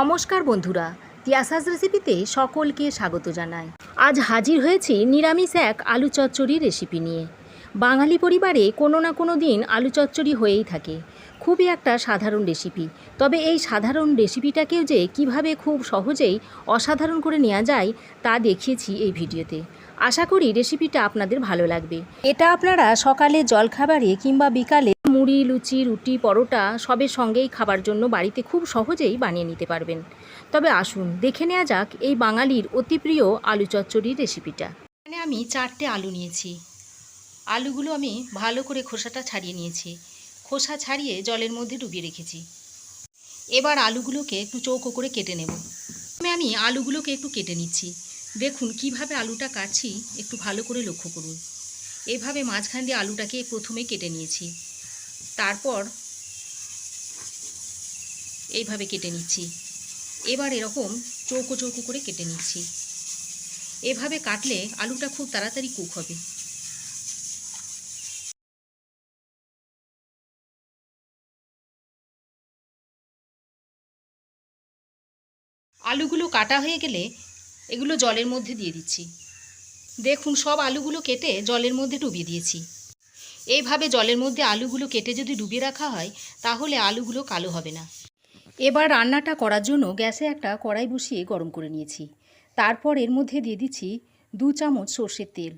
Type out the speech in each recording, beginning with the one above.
নমস্কার বন্ধুরা, তিয়াসাস রেসিপিতে সকলকে স্বাগত জানাই। আজ হাজির হয়েছি নিরামিষ এক আলু চচ্চড়ি রেসিপি নিয়ে। বাঙালি পরিবারে কোনো না কোনো দিন আলু চচ্চড়ি হয়েই থাকে। খুবই একটা সাধারণ রেসিপি। তবে এই সাধারণ রেসিপিটাকেও যে কীভাবে খুব সহজেই অসাধারণ করে নেওয়া যায়, তা দেখিয়েছি এই ভিডিওতে। আশা করি রেসিপিটা আপনাদের ভালো লাগবে। এটা আপনারা সকালে জলখাবারে কিংবা বিকালে মুড়ি, লুচি, রুটি, পরোটা সবের সঙ্গেই খাবার জন্য বাড়িতে খুব সহজেই বানিয়ে নিতে পারবেন। তবে আসুন, দেখে নেওয়া যাক এই বাঙালির অতি প্রিয় আলু চচ্চড়ির রেসিপিটা। এখানে আমি চারটে আলু নিয়েছি। আলুগুলো আমি ভালো করে খোসাটা ছাড়িয়ে নিয়েছি। খোসা ছাড়িয়ে জলের মধ্যে ডুবিয়ে রেখেছি। এবার আলুগুলোকে একটু চৌকো করে কেটে নেব। প্রথমে আমি আলুগুলোকে একটু কেটে নিচ্ছি। দেখুন কীভাবে আলুটা কাটছি, একটু ভালো করে লক্ষ্য করুন। এভাবে মাঝখান দিয়ে আলুটাকে প্রথমে কেটে নিয়েছি। তারপর এইভাবে কেটে নিচ্ছি। এবার এরকম চৌকো চৌকো করে কেটে নিচ্ছি। এভাবে কাটলে আলুটা খুব তাড়াতাড়ি কুক হবে। আলুগুলো কাটা হয়ে গেলে এগুলো জলের মধ্যে দিয়ে দিচ্ছি। দেখুন, সব আলুগুলো কেটে জলের মধ্যে ডুবিয়ে দিয়েছি। এইভাবে জলের মধ্যে আলুগুলো কেটে যদি ডুবিয়ে রাখা হয়, তাহলে আলুগুলো কালো হবে না। এবার রান্নাটা করার জন্য গ্যাসে একটা কড়াই বসিয়ে গরম করে নিয়েছি। তারপর এর মধ্যে দিয়ে দিচ্ছি দু চামচ সর্ষের তেল।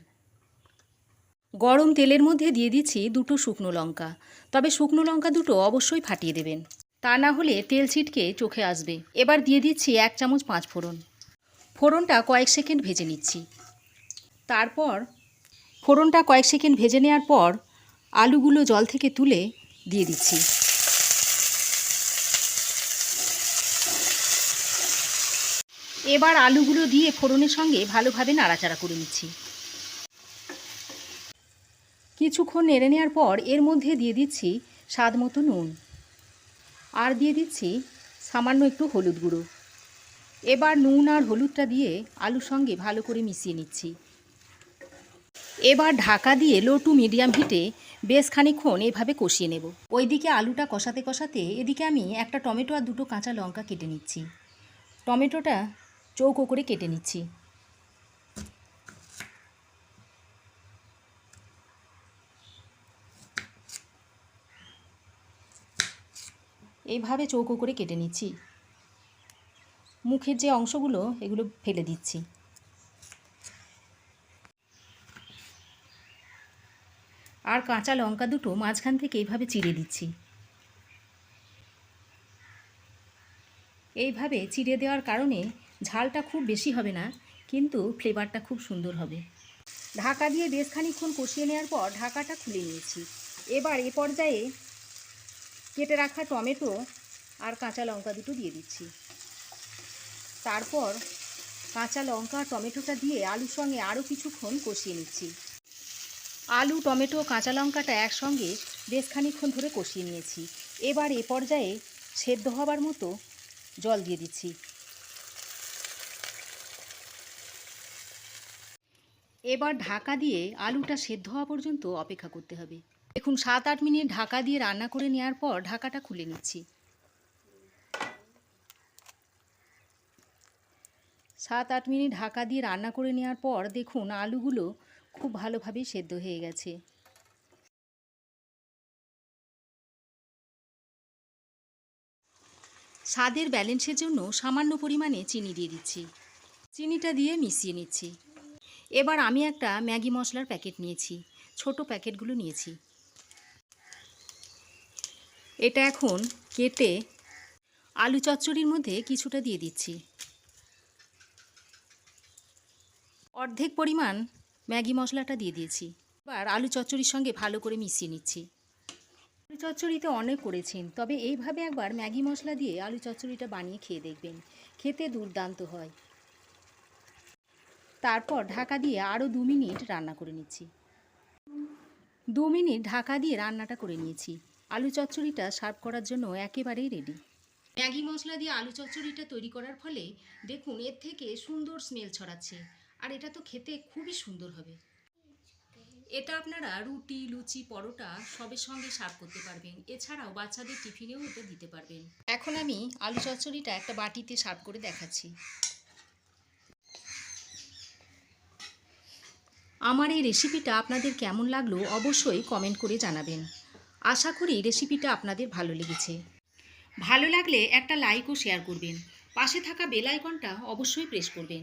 গরম তেলের মধ্যে দিয়ে দিচ্ছি দুটো শুকনো লঙ্কা। তবে শুকনো লঙ্কা দুটো অবশ্যই ফাটিয়ে দেবেন। তা না হলে তেল ছিটকে চোখে আসবে। এবার দিয়ে দিচ্ছি এক চামচ পাঁচ ফোড়ন। ফোড়নটা কয়েক সেকেন্ড ভেজে নিচ্ছি। তারপর ফোড়নটা কয়েক সেকেন্ড ভেজে নেওয়ার পর আলুগুলো জল থেকে তুলে দিয়ে দিচ্ছি। এবার আলুগুলো দিয়ে ফোড়নের সঙ্গে ভালোভাবে নাড়াচাড়া করে নিচ্ছি। কিছুক্ষণ নেড়ে নেওয়ার পর এর মধ্যে দিয়ে দিচ্ছি স্বাদ মতো নুন। আর দিয়ে দিচ্ছি সামান্য একটু হলুদ গুঁড়ো। এবার নুন আর হলুদটা দিয়ে আলুর সঙ্গে ভালো করে মিশিয়ে নিচ্ছি। এবার ঢাকা দিয়ে লো টু মিডিয়াম হিটে বেশ খানিক্ষণ এভাবে কষিয়ে নেব। ওইদিকে আলুটা কষাতে কষাতে এদিকে আমি একটা টমেটো আর দুটো কাঁচা লঙ্কা কেটে নিচ্ছি। টমেটোটা চৌকো করে কেটে নিচ্ছি। এইভাবে চৌকো করে কেটে নিচ্ছি। মুখের যে অংশগুলো, এগুলো ফেলে দিচ্ছি। আর কাঁচা লঙ্কা দুটো মাঝখান থেকে এইভাবে চিড়ে দিচ্ছি। এইভাবে চিড়ে দেওয়ার কারণে ঝালটা খুব বেশি হবে না, কিন্তু ফ্লেভারটা খুব সুন্দর হবে। ঢাকা দিয়ে বেশ খানিক্ষণ কষিয়ে নেওয়ার পর ঢাকাটা খুলে নিয়েছি। এবার এ পর্যায়ে কেটে রাখা টমেটো আর কাঁচা লঙ্কা দুটো দিয়ে দিচ্ছি। তারপর কাঁচা লঙ্কা টমেটোটা দিয়ে আলুর সঙ্গে আরও কিছুক্ষণ কষিয়ে নিচ্ছি। আলু, টমেটো, কাঁচা লঙ্কাটা একসঙ্গে বেশ খানিক্ষণ ধরে কষিয়ে নিয়েছি। এবার এ পর্যায়ে সেদ্ধ হবার মতো জল দিয়ে দিচ্ছি। এবার ঢাকা দিয়ে আলুটা সেদ্ধ হওয়া পর্যন্ত অপেক্ষা করতে হবে। দেখুন সাত আট মিনিট ঢাকা দিয়ে রান্না করে নেওয়ার পর ঢাকাটা খুলে নিচ্ছি। সাত আট মিনিট ঢাকা দিয়ে রান্না করে নেওয়ার পর দেখুন, আলুগুলো খুব ভালোভাবেই সেদ্ধ হয়ে গেছে। স্বাদের ব্যালেন্সের জন্য সামান্য পরিমাণে চিনি দিয়ে দিচ্ছি। চিনিটা দিয়ে মিশিয়ে নিচ্ছি। এবার আমি একটা ম্যাগি মশলার প্যাকেট নিয়েছি। ছোট প্যাকেটগুলো নিয়েছি। এটা এখন কেটে আলু চচ্চড়ির মধ্যে কিছুটা দিয়ে দিচ্ছি। অর্ধেক পরিমাণ ম্যাগি মশলাটা দিয়ে দিয়েছি। এবার আলু চচ্চড়ির সঙ্গে ভালো করে মিশিয়ে নিচ্ছি। আলু চচ্চড়িতে অনেক করেছেন, তবে এইভাবে একবার ম্যাগি মশলা দিয়ে আলু চচ্চড়িটা বানিয়ে খেয়ে দেখবেন। খেতে দুর্দান্ত হয়। তারপর ঢাকা দিয়ে আরও দু মিনিট রান্না করে নিচ্ছি। দু মিনিট ঢাকা দিয়ে রান্নাটা করে নিয়েছি। আলু চচ্চড়িটা সার্ভ করার জন্য একেবারেই রেডি। ম্যাগি মশলা দিয়ে আলু চচ্চড়িটা তৈরি করার ফলে দেখুন এর থেকে সুন্দর স্মেল ছড়াচ্ছে। আর এটা তো খেতে খুবই সুন্দর হবে। এটা আপনারা রুটি, লুচি, পরোটা সবের সঙ্গে সার্ভ করতে পারবেন। এছাড়াও বাচ্চাদের টিফিনেও এটা দিতে পারবেন। এখন আমি আলু চচ্চড়িটা একটা বাটিতে সার্ভ করে দেখাচ্ছি। আমার এই রেসিপিটা আপনাদের কেমন লাগল অবশ্যই কমেন্ট করে জানাবেন। আশা করি রেসিপিটা আপনাদের ভালো লেগেছে। ভালো লাগলে একটা লাইক ও শেয়ার করবেন। পাশে থাকা বেল আইকনটা অবশ্যই প্রেস করবেন।